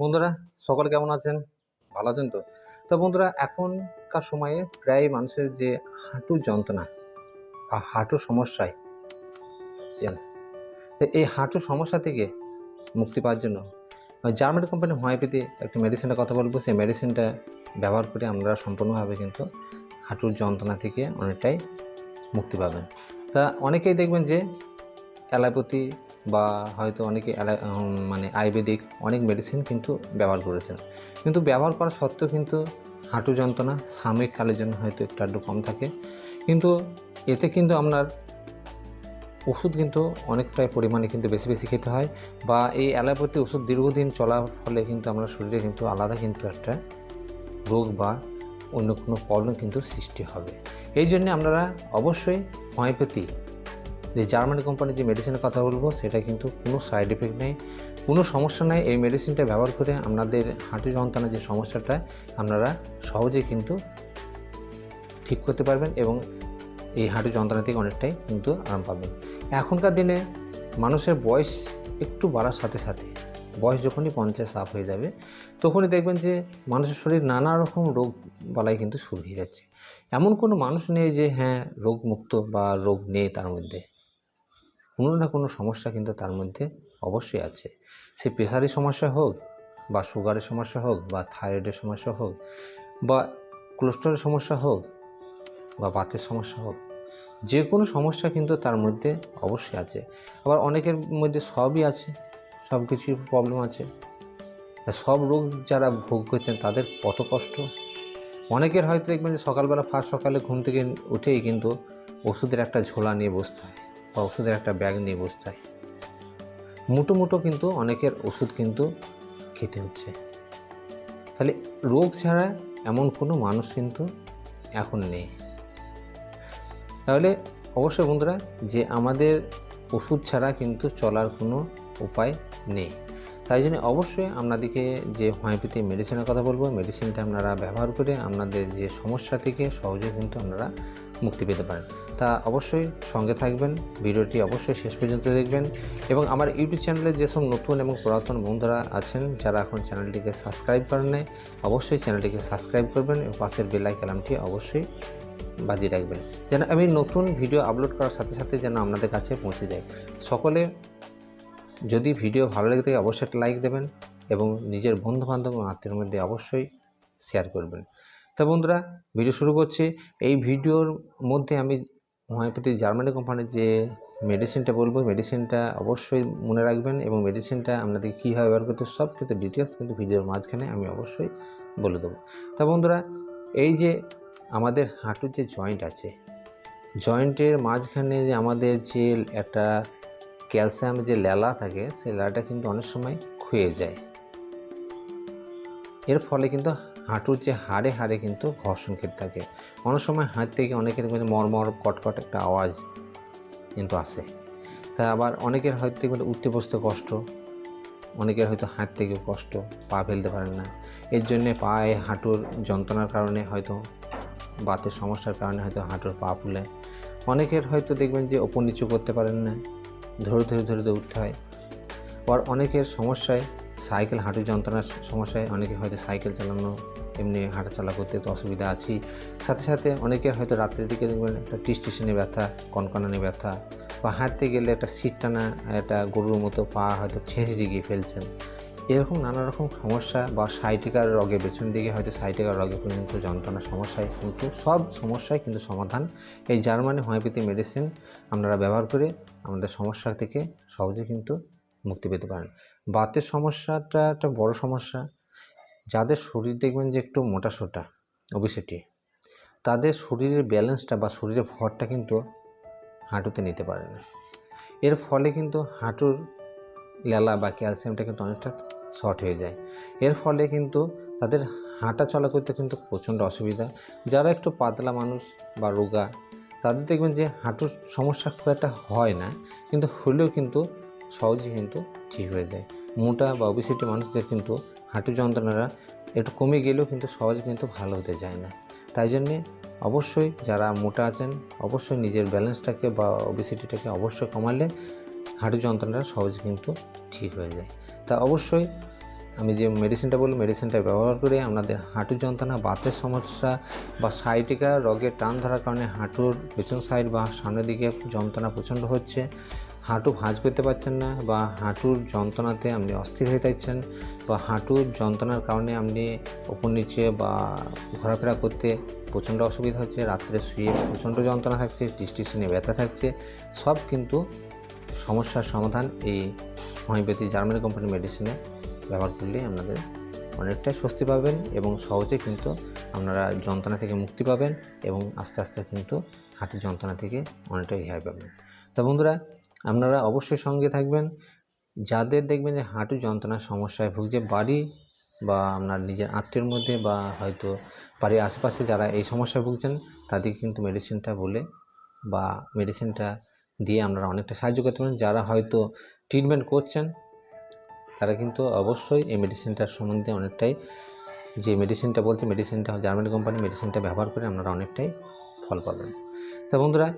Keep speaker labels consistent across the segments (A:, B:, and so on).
A: বন্ধুরা, সকলে কেমন আছেন? ভালো আছেন তো? তো বন্ধুরা, এখনকার সময়ে প্রায় মানুষের যে হাঁটু যন্ত্রণা বা হাঁটু সমস্যায় এই হাঁটু সমস্যা থেকে মুক্তি পাওয়ার জন্য জার্মানি কোম্পানি হোমিওপ্যাথি একটা মেডিসিনের কথা বলব। সেই মেডিসিনটা ব্যবহার করে আমরা সম্পূর্ণভাবে কিন্তু হাঁটুর যন্ত্রণা থেকে অনেকটাই মুক্তি পাবেন। তা অনেকেই দেখবেন যে অ্যালোপ্যাথি বা হয়তো অনেকে মানে আয়ুর্বেদিক অনেক মেডিসিন কিন্তু ব্যবহার করেছেন। কিন্তু ব্যবহার করা সত্ত্বেও কিন্তু হাঁটু যন্ত্রণা সাময়িক কালের জন্য হয়তো একটু আধটু কম থাকে। কিন্তু এতে কিন্তু আপনার ওষুধ কিন্তু অনেকটাই পরিমাণে কিন্তু বেশি বেশি খেতে হয় বা এই অ্যালোপ্যাথি ওষুধ দীর্ঘদিন চলার ফলে কিন্তু আমরা শরীরে কিন্তু আলাদা কিন্তু একটা রোগ বা অন্য কোনো প্রবলেম কিন্তু সৃষ্টি হবে। এই জন্য আপনারা অবশ্যই হোমিওপ্যাথি যে জার্মানি কোম্পানির যে মেডিসিনের কথা বলব, সেটা কিন্তু কোনো সাইড এফেক্ট নেই। কোনো সমস্যা নেই এই মেডিসিনটা ব্যবহার করে আপনাদের হাঁটু যন্ত্রণার যে সমস্যাটা, আপনারা সহজেই কিন্তু ঠিক করতে পারবেন এবং এই হাঁটু যন্ত্রণা থেকে অনেকটাই কিন্তু আরাম পাবেন। এখনকার দিনে মানুষের বয়স একটু বাড়ার সাথে সাথে, বয়স যখনই পঞ্চাশ আপ হয়ে যাবে, তখনই দেখবেন যে মানুষের শরীর নানা রকম রোগ বালাই কিন্তু শুরু হয়ে যাচ্ছে। এমন কোনো মানুষ নেই যে হ্যাঁ রোগমুক্ত বা রোগ নেই তার মধ্যে। কোনো না কোনো সমস্যা কিন্তু তার মধ্যে অবশ্যই আছে। সে প্রেশারের সমস্যা হোক বা সুগারের সমস্যা হোক বা থাইরয়েডের সমস্যা হোক বা কোলেস্ট্রলের সমস্যা হোক বা বাতের সমস্যা হোক, যে কোনো সমস্যা কিন্তু তার মধ্যে অবশ্যই আছে। আবার অনেকের মধ্যে সবই আছে, সব কিছুই প্রবলেম আছে। সব রোগ যারা ভোগ করছেন তাদের কত কষ্ট। অনেকের হয়তো দেখবেন যে সকালবেলা ফার্স্ট সকালে ঘুম থেকে উঠেই কিন্তু ওষুধের একটা ঝোলা নিয়ে বসতে হয়। বা ওষুধের একটা ব্যাগ নিয়ে বসতে হয় মুটো মুটো কিন্তু অনেকের ওষুধ কিন্তু খেতে হচ্ছে। তাহলে রোগ ছাড়া এমন কোনো মানুষ কিন্তু এখন নেই। তাহলে অবশ্যই বন্ধুরা, যে আমাদের ওষুধ ছাড়া কিন্তু চলার কোনো উপায় নেই। তাই জন্য অবশ্যই আপনাদেরকে যে হোমিওপ্যাথি মেডিসিনের কথা বলব মেডিসিনটা আপনারা ব্যবহার করে আপনাদের যে সমস্যা থেকে সহজে কিন্তু আপনারা মুক্তি পেতে পারেন। তা অবশ্যই সঙ্গে থাকবেন, ভিডিওটি অবশ্যই শেষ পর্যন্ত দেখবেন এবং আমার ইউটিউব চ্যানেলে যেসব নতুন এবং পুরাতন বন্ধুরা আছেন, যারা এখন চ্যানেলটিকে সাবস্ক্রাইব করেন নাই, অবশ্যই চ্যানেলটিকে সাবস্ক্রাইব করবেন এবং পাশের বেলাই কালামটি অবশ্যই বাজিয়ে রাখবেন। যেন আমি নতুন ভিডিও আপলোড করার সাথে সাথে যেন আপনাদের কাছে পৌঁছে যায়। সকলে যদি ভিডিও ভালো লেগে থাকে অবশ্যই একটা লাইক দেবেন এবং নিজের বন্ধু বান্ধব এবং আত্মীয়ের মধ্যে অবশ্যই শেয়ার করবেন। তা বন্ধুরা ভিডিও শুরু করছি। এই ভিডিওর মধ্যে আমি হোমিওপ্যাথি জার্মানি কোম্পানির যে মেডিসিনটা বলব মেডিসিনটা অবশ্যই মনে রাখবেন এবং মেডিসিনটা আপনাদের কীভাবে ব্যবহার করতে সব কিন্তু ডিটেলস কিন্তু ভিডিওর মাঝখানে আমি অবশ্যই বলে দেবো। তা বন্ধুরা, এই যে আমাদের হাঁটুর যে জয়েন্ট আছে জয়েন্টের মাঝখানে যে আমাদের যে একটা ক্যালসিয়াম যে লেলা থাকে, সেই লেলাটা কিন্তু অনেক সময় ক্ষয়ে যায়। এর ফলে কিন্তু হাঁটুর যে হাড়ে হাড়ে কিন্তু ঘর্ষণ খেতে থাকে। অনেক সময় হাত থেকে অনেকের মানে মরমর, কটকট একটা আওয়াজ কিন্তু আসে। তা আবার অনেকের হয়তো দেখবেন উঠতে বসতে কষ্ট, অনেকের হয়তো হাত থেকে কষ্ট, পা ফেলতে পারেন না। এর জন্যে পায়ে হাঁটুর যন্ত্রণার কারণে হয়তো, বাতের সমস্যার কারণে হয়তো হাঁটুর পা ফুলে। অনেকের হয়তো দেখবেন যে ওপর নিচু করতে পারেন না। ধরে ধরে ধরে ধরে উঠতে হয়। আবার অনেকের সমস্যায় সাইকেল হাঁটু যন্ত্রণার সমস্যায় অনেকে হয়তো সাইকেল চালানো, এমনি হাঁটাচলা করতে তো অসুবিধা আছেই। সাথে সাথে অনেকের হয়তো রাত্রের দিকে দেখবেন একটা টিস্টেশনে ব্যথা, কনকনানি ব্যথা বা হাঁটতে গেলে একটা সিট টানা, একটা গরুর মতো পা হয়তো ছেঁচড়ে গিয়ে ফেলছেন। এরকম নানা রকম সমস্যা বা সাইটিকার রোগে, পেছন দিকে হয়তো সাইটিকার রোগে পর্যন্ত যন্ত্রণা সমস্যায় কিন্তু সব সমস্যায় কিন্তু সমাধান। এই জার্মানি হোমিওপ্যাথি মেডিসিন আপনারা ব্যবহার করে আমাদের সমস্যা থেকে সহজে কিন্তু মুক্তি পেতে পারেন। বাতের সমস্যাটা একটা বড় সমস্যা। যাদের শরীর দেখবেন যে একটু মোটা সোটা ওবিসিটি তাদের শরীরের ব্যালেন্সটা বা শরীরের ভরটা কিন্তু হাঁটুতে নিতে পারে না। এর ফলে কিন্তু হাঁটুর লেলা বা ক্যালসিয়ামটা কিন্তু অনেকটা শর্ট হয়ে যায়। এর ফলে কিন্তু তাদের হাঁটা চলা করতে কিন্তু প্রচণ্ড অসুবিধা। যারা একটু পাতলা মানুষ বা রোগা, তাদের দেখবেন যে হাঁটুর সমস্যা খুব একটা হয় না, কিন্তু হলেও কিন্তু সহজে কিন্তু ঠিক হয়ে যায়। মোটা বা ওবিসিটি মানুষদের কিন্তু হাঁটু যন্ত্রণারা একটু কমে গেলেও কিন্তু সহজে কিন্তু ভালো হতে যায় না। তাই জন্যে অবশ্যই যারা মোটা আছেন, অবশ্যই নিজের ব্যালেন্সটাকে বা ওবিসিটিটাকে অবশ্যই কমালে হাঁটু যন্ত্রণাটা সহজে কিন্তু ঠিক হয়ে যায়। তা অবশ্যই আমি যে মেডিসিনটা বললাম মেডিসিনটা ব্যবহার করে আপনাদের হাঁটু যন্ত্রণা, বাতের সমস্যা বা সাইটিকা রগের টান ধরার কারণে হাঁটুর পেছন সাইড বা সামনের দিকে যন্ত্রণা প্রচণ্ড হচ্ছে। হাঁটু ভাঁজ করতে পারছেন না বা হাঁটুর যন্ত্রণাতে আপনি অস্থির হয়ে থাকছেন বা হাঁটুর যন্ত্রণার কারণে আপনি ওপর নিচে বা ঘোরাফেরা করতে প্রচণ্ড অসুবিধা হচ্ছে, রাত্রে শুয়ে প্রচণ্ড যন্ত্রণা থাকছে ডিস্টিশনে ব্যথা থাকছে, সব কিন্তু সমস্যার সমাধান এই হোমিওপ্যাথি জার্মানি কোম্পানির মেডিসিনে ব্যবহার করলে আপনাদের অনেকটাই স্বস্তি পাবেন এবং সহজে কিন্তু আপনারা যন্ত্রণা থেকে মুক্তি পাবেন এবং আস্তে আস্তে কিন্তু হাঁটুর যন্ত্রণা থেকে অনেকটাই রেহাই পাবেন। তা বন্ধুরা, আপনারা অবশ্যই সঙ্গে থাকবেন। যাদের দেখবেন যে হাঁটু যন্ত্রণার সমস্যায় ভুগছে, বাড়ি বা আপনার নিজের আত্মীয়র মধ্যে বা হয়তো বাড়ির আশেপাশে যারা এই সমস্যায় ভুগছেন, তাদেরকে কিন্তু মেডিসিনটা বলে বা মেডিসিনটা দিয়ে আপনারা অনেকটা সাহায্য করতে পারেন। যারা হয়তো ট্রিটমেন্ট করছেন, তারা কিন্তু অবশ্যই এই মেডিসিনটার সম্বন্ধে অনেকটাই যে মেডিসিনটা বলছে মেডিসিনটা জার্মানি কোম্পানি মেডিসিনটা ব্যবহার করে আপনারা অনেকটাই ফল পাবেন। তা বন্ধুরা,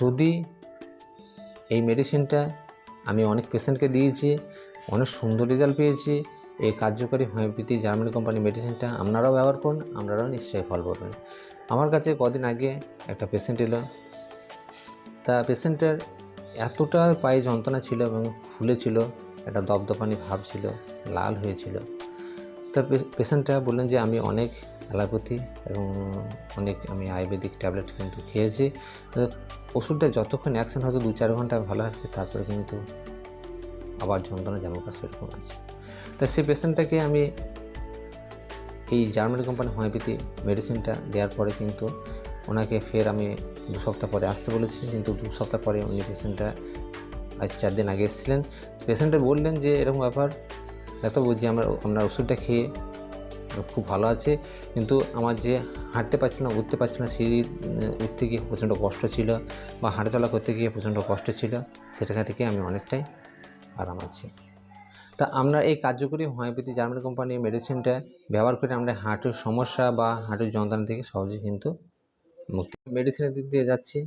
A: যদি এই মেডিসিনটা আমি অনেক পেশেন্টকে দিয়েছি, অনেক সুন্দর রেজাল্ট পেয়েছি, এই কার্যকরী হোমিওপ্যাথি জার্মানি কোম্পানি মেডিসিনটা আপনারাও ব্যবহার করুন, আপনারাও নিশ্চয়ই ফল পাবেন। আমার কাছে কদিন আগে একটা পেশেন্ট এলো তা পেশেন্টের এতটা পায়ে যন্ত্রণা ছিল এবং ফুলেছিল একটা দপদপানি ভাব ছিল, লাল হয়েছিল। তা পেশেন্টটা বললেন যে, আমি অনেক অ্যালোপ্যাথি এবং অনেক আমি আয়ুর্বেদিক ট্যাবলেট কিন্তু খেয়েছি। ওষুধটা যতক্ষণ অ্যাকশন হয়তো দু চার ঘণ্টা ভালো আছে, তারপরে কিন্তু আবার যন্ত্রণা কাছে সেরকম আছে। তা সেই পেশেন্টটাকে আমি এই জার্মানি কোম্পানি হোমিওপ্যাথি মেডিসিনটা দেওয়ার পরে কিন্তু ওনাকে ফের আমি দু সপ্তাহ পরে আসতে বলেছি, কিন্তু দু সপ্তাহ পরে উনি পেশেন্টটা আজ চার দিন আগে এসেছিলেন। পেশেন্টটা বললেন যে, এরকম ব্যাপার এত বুঝি আমরা আপনার ওষুধটা খেয়ে খুব ভালো আছে, কিন্তু আমার যে হাঁটতে পারছিল না, উঠতে পারছিল না সিঁড়ি উঠতে গিয়ে প্রচণ্ড কষ্ট ছিল বা হাঁটাচলা করতে গিয়ে প্রচণ্ড কষ্ট ছিল সেটা থেকে আমি অনেকটাই আরাম আছি। তা আমরা এই কার্যকরী হোমিওপ্যাথি জার্মানি কোম্পানির মেডিসিনটা ব্যবহার করে আমরা হাঁটুর সমস্যা বা হাঁটুর যন্ত্রণা থেকে সহজে কিন্তু মুক্তি মেডিসিনের দিক দিয়ে যাচ্ছি।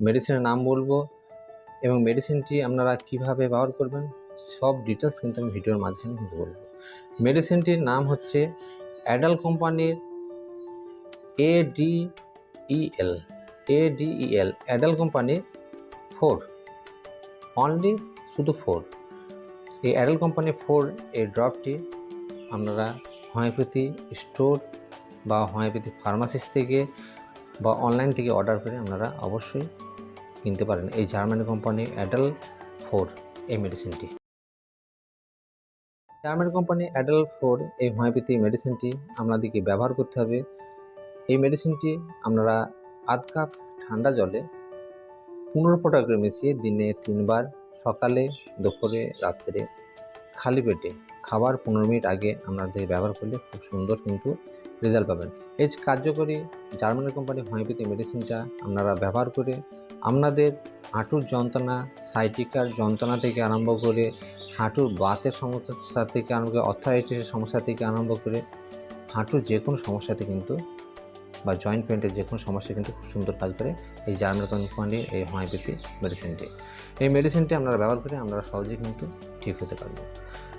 A: মেডিসিনের নাম বলব এবং মেডিসিনটি আপনারা কীভাবে ব্যবহার করবেন, সব ডিটেলস কিন্তু আমি ভিডিওর মাঝখানে কিন্তু বলব। মেডিসিনটির নাম হচ্ছে অ্যাডাল কোম্পানির A D E L A D E L Adel কোম্পানির ফোর অনলি শুধু ফোর এই অ্যাডাল কোম্পানি ফোর এই ড্রপটি আপনারা হোমিওপ্যাথি স্টোর বা হোমিওপ্যাথি ফার্মাসিস্ট থেকে বা অনলাইন থেকে অর্ডার করে আপনারা অবশ্যই কিনতে পারেন এই জার্মানি কোম্পানি অ্যাডাল ফোর এই মেডিসিনটি জার্মানি কোম্পানি অ্যাডাল ফোর এই হোমিওপ্যাথি মেডিসিনটি আপনাদেরকে ব্যবহার করতে হবে। এই মেডিসিনটি আপনারা আধ কাপ ঠান্ডা জলে পনেরো ফোঁটা করে মিশিয়ে দিনে তিনবার সকালে, দুপুরে, রাত্রে খালি পেটে খাবার পনেরো মিনিট আগে আপনাদের ব্যবহার করলে খুব সুন্দর কিন্তু রেজাল্ট পাবেন। এই কার্যকরী জার্মানি কোম্পানি হোমিওপ্যাথি মেডিসিনটা আপনারা ব্যবহার করে আপনাদের হাঁটুর যন্ত্রণা সাইটিকার যন্ত্রণা থেকে আরম্ভ করে হাঁটুর বাতের সমস্যা থেকে আরম্ভ করে অর্থারাইটিসের সমস্যা থেকে আরম্ভ করে হাঁটুর যে কোনো সমস্যাতে কিন্তু বা জয়েন্ট পেন্টের যে কোনো সমস্যা কিন্তু খুব সুন্দর কাজ করে এই জার্মানি কোম্পানির এই হোমিওপ্যাথি মেডিসিনটি। এই মেডিসিনটি আপনারা ব্যবহার করে আপনারা সহজে কিন্তু ঠিক হতে পারবেন।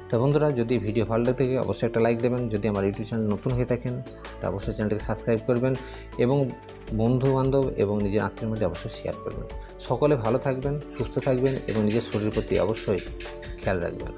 A: তো বন্ধুরা, যদি ভিডিও ভালো লাগে থাকে, অবশ্যই একটা লাইক দেবেন। যদি আমার ইউটিউব চ্যানেল নতুন হয়ে থাকেন, তা অবশ্যই চ্যানেলটিকে সাবস্ক্রাইব করবেন এবং বন্ধু বান্ধব এবং নিজের আত্মীয়ের মধ্যে অবশ্যই শেয়ার করবেন। সকলে ভালো থাকবেন, সুস্থ থাকবেন এবং নিজের শরীরের প্রতি অবশ্যই খেয়াল রাখবেন।